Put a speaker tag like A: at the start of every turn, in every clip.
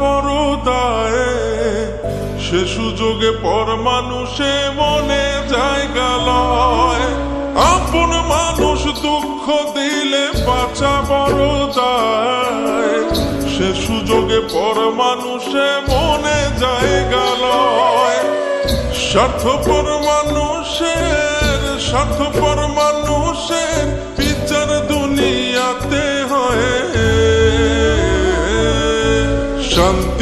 A: মরুদায়ে সে সুযোগে পর মানুষে মনে জায়গা লয়। আপন মানুষ দুঃখ দিলে বাঁচা বড় সে সুযোগে পর মানুষে মনে জায়গা লয়। স্বার্থপর মানুষের স্বার্থপর মানুষের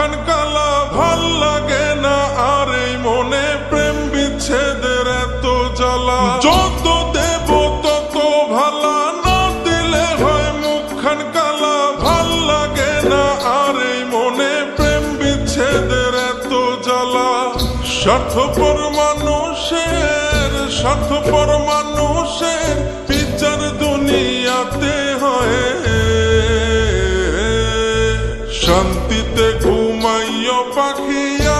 A: মুখখান কালা ভালো লাগে না, আর এই মনে প্রেম বিচ্ছেদের এত জ্বালা। যত দেব তত ভালা, না দিলে হয় মুখখান কালা ভালো লাগে না, আর এই মনে প্রেম বিচ্ছেদের এত জ্বালা। স্বার্থপর মানুষের স্বার্থপর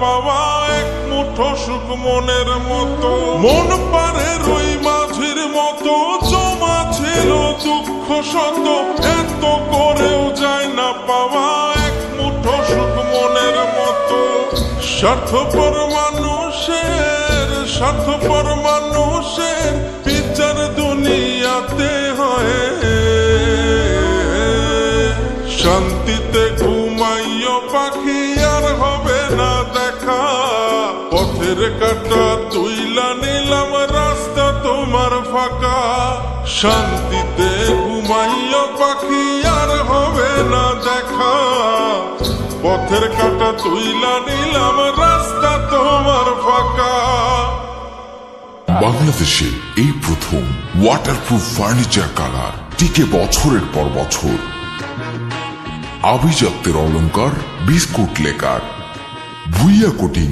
A: পাওয়া এক মুঠো সুখ মনের মতো। মন পারে রই মাঝির মতো, জমা ছিল দুঃখ শত। এত করেও যায় না পাওয়া এক মুঠো মনের মতো। স্বার্থপর মানুষের স্বার্থপর মানুষের বিচার দুনিয়াতে হয়। শান্তিতে ঘুমাইও পাখি পথের কাটা তুইলা নিলাম, রাস্তা তোমার ফাঁকা। শান্তিতে ঘুমাইও পাখি, আর হবে না দেখা। পথের কাটা তুইলা নিলাম, রাস্তা তোমার ফাঁকা।
B: বাংলাদেশে এই প্রথম ওয়াটারপ্রুফ ফার্নিচার কালার টিকে বছরের পর বছর। আভিজাত্যের অলংকার, বিস্কুট লেকার। ভুইয়া কোটিং